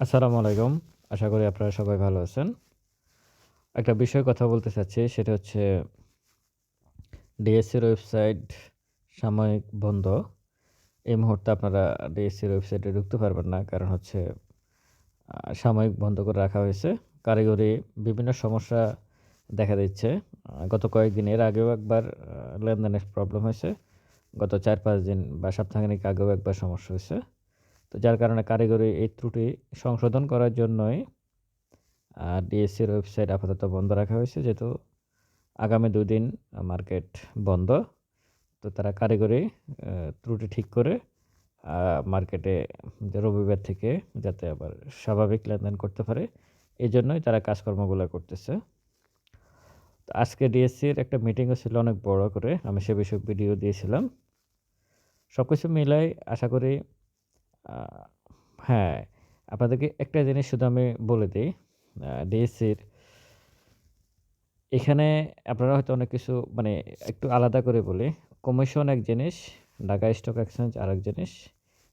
আসসালামু আলাইকুম। আশা করি আপনারা সবাই ভালো আছেন। একটা বিষয়ে কথা বলতে চাচ্ছি, সেটা হচ্ছে ডিএসসির ওয়েবসাইট সাময়িক বন্ধ। এই মুহূর্তে আপনারা ডিএসসির ওয়েবসাইটে ঢুকতে পারবেন না। কারণ হচ্ছে সাময়িক বন্ধ করে রাখা হয়েছে। কারিগরি বিভিন্ন সমস্যা দেখা দিচ্ছে। গত কয়েকদিন এর আগেও একবার লেনদেনের প্রবলেম হয়েছে। গত ৪-৫ দিন বা সপ্তাহখানেক আগেও একবার সমস্যা হয়েছে। তো যার কারণে কারিগরি এই ত্রুটি সংশোধন করার জন্যই ডিএসসির ওয়েবসাইট আপাতত বন্ধ রাখা হয়েছে। যেহেতু আগামী ২ দিন মার্কেট বন্ধ। তো তারা কারিগরি ত্রুটি ঠিক করে মার্কেটে রবিবার থেকে যাতে আবার স্বাভাবিক লেনদেন করতে পারে, এই জন্যই তারা কাজকর্মগুলো করতেছে। তো আজকে ডিএসসির একটা মিটিংও ছিল অনেক বড় করে। আমি সে বিষয়ে ভিডিও দিয়েছিলাম। সব কিছু মিলাই আশা করি হ্যাঁ, আপনাদেরকে একটা জিনিস শুধু আমি বলে দেই। ডিএসসির এখানে আপনারা হয়তো অনেক কিছু মানে একটু আলাদা করে বলি। কমিশন এক জিনিস, ঢাকা স্টক এক্সচেঞ্জ আরেক জিনিস,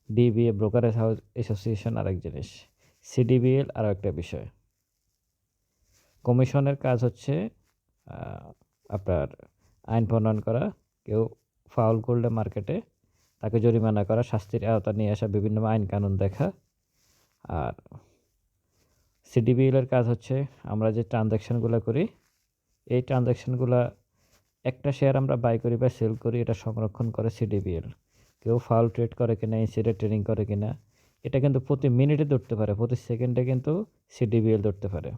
ডিবিএ ব্রোকারেজ হাউস অ্যাসোসিয়েশন আরেক জিনিস, সিডিবিএল আরও একটা বিষয়। কমিশনের কাজ হচ্ছে আপনার আইন প্রণয়ন করা। কেউ ফাউল করলে মার্কেটে তাকে জরিমানা করা, শাস্তির আওতায় নিয়ে আসা, বিভিন্ন আইন কানুন দেখা। আর সিডিবিএল এর কাজ হচ্ছে আমরা যে ট্রান্সেকশনগুলা করি, এই ট্রান্সেকশনগুলা একটা শেয়ার আমরা বাই করি বা সেল করি এটা সংরক্ষণ করে সিডিবিএল। কেউ ফাউল ট্রেড করে কিনা, ইনসাইডার ট্রেডিং করে কিনা, এটা কিন্তু প্রতি মিনিটে ধরতে পারে, প্রতি সেকেন্ডে কিন্তু সিডিবিএল ধরতে পারে।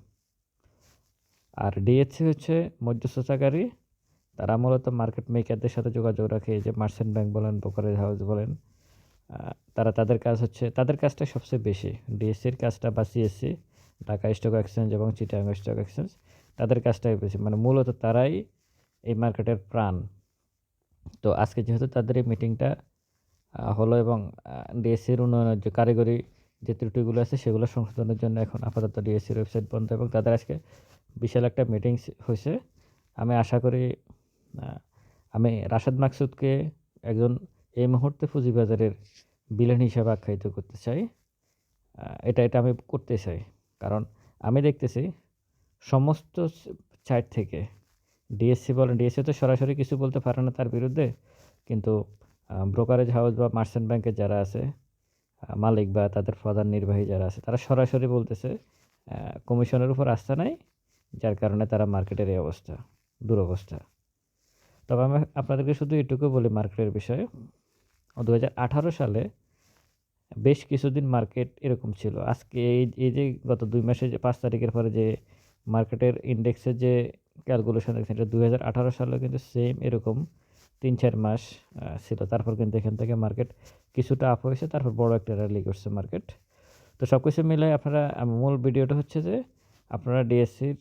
আর ডিএসসি হচ্ছে মধ্যস্থতাকারী। তারা মূলত মার্কেট মেকারদের সাথে যোগাযোগ রাখে। এই যে মার্চেন্ট ব্যাংক বলেন, ব্রোকারেজ হাউস বলেন। তারা তাদের কাজ হচ্ছে তাদের কাজটা সবচেয়ে বেশি। ডিএসসির কাজটা বা সিএসসি, ঢাকা স্টক এক্সচেঞ্জ এবং চিটাগাং স্টক এক্সচেঞ্জ তাদের কাজটাই বেশি। মানে মূলত তারাই এই মার্কেটের প্রাণ। তো আজকে যেহেতু তাদের এই মিটিংটা হলো এবং ডিএসসির উন্নয়নের যে কারিগরি যে ত্রুটিগুলো আছে সেগুলো সংশোধনের জন্য এখন আপাতত ডিএসসির ওয়েবসাইট বন্ধ এবং তাদের আজকে বিশাল একটা মিটিংস হয়েছে আমি আশা করি আমি রাশেদ মাকসুদকে একজন এই মুহূর্তে পুঁজিবাজারের ভিলেন হিসেবে আখ্যায়িত করতে চাই। এটা, এটা আমি করতে চাই। কারণ আমি দেখতেছি সমস্ত সাইড থেকে ডিএসসি বলেন, ডিএসসি তো সরাসরি কিছু বলতে পারে না তার বিরুদ্ধে। কিন্তু ব্রোকারেজ হাউস বা মার্চেন্ট ব্যাংকের যারা আছে, মালিক বা তাদের প্রধান নির্বাহী যারা আছে, তারা সরাসরি বলতেছে কমিশনের উপর আস্থা নাই। যার কারণে তারা মার্কেটের এই অবস্থা, দুরবস্থা। তবে আমি আপনাদেরকে শুধু এটুকু বলি মার্কেটের বিষয়ে। ২০১৮ সালে বেশ কিছুদিন মার্কেট এরকম ছিল। আজকে এই, এই যে গত দুই মাসে যে ৫ তারিখের পরে যে মার্কেটের ইনডেক্সের যে ক্যালকুলেশন দেখছেন এটা ২০১৮ সালেও কিন্তু সেম এরকম ৩-৪ মাস ছিল। তারপর কিন্তু এখান থেকে মার্কেট কিছুটা আপ হয়েছে। তারপর বড় একটা র্যালি করছে মার্কেট। তো সব কিছু মিলে আপনারা মূল ভিডিওটা হচ্ছে যে আপনারা ডিএসসির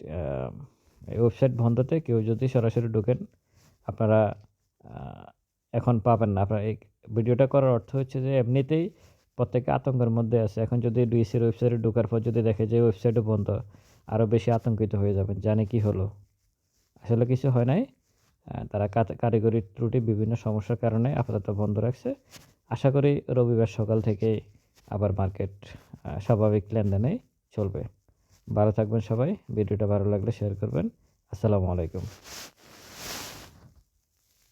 ওয়েবসাইট বন্ধতে কেউ যদি সরাসরি ঢোকেন, আপনারা এখন পাবেন না। আপনারা এই ভিডিওটা করার অর্থ হচ্ছে যে এমনিতেই প্রত্যেকে আতঙ্কের মধ্যে আছে। এখন যদি ডিএসসির ওয়েবসাইটে ঢোকার পর যদি দেখে যে ওয়েবসাইটও বন্ধ, আরও বেশি আতঙ্কিত হয়ে যাবেন। জানে কি হলো? আসলে কিছু হয় নাই। তারা কারিগরি ত্রুটি বিভিন্ন সমস্যার কারণে আপাতত বন্ধ রাখছে। আশা করি রবিবার সকাল থেকেই আবার মার্কেট স্বাভাবিক লেনদেনেই চলবে। ভালো থাকবেন সবাই। ভিডিওটা ভালো লাগলে শেয়ার করবেন। আসসালামু আলাইকুম।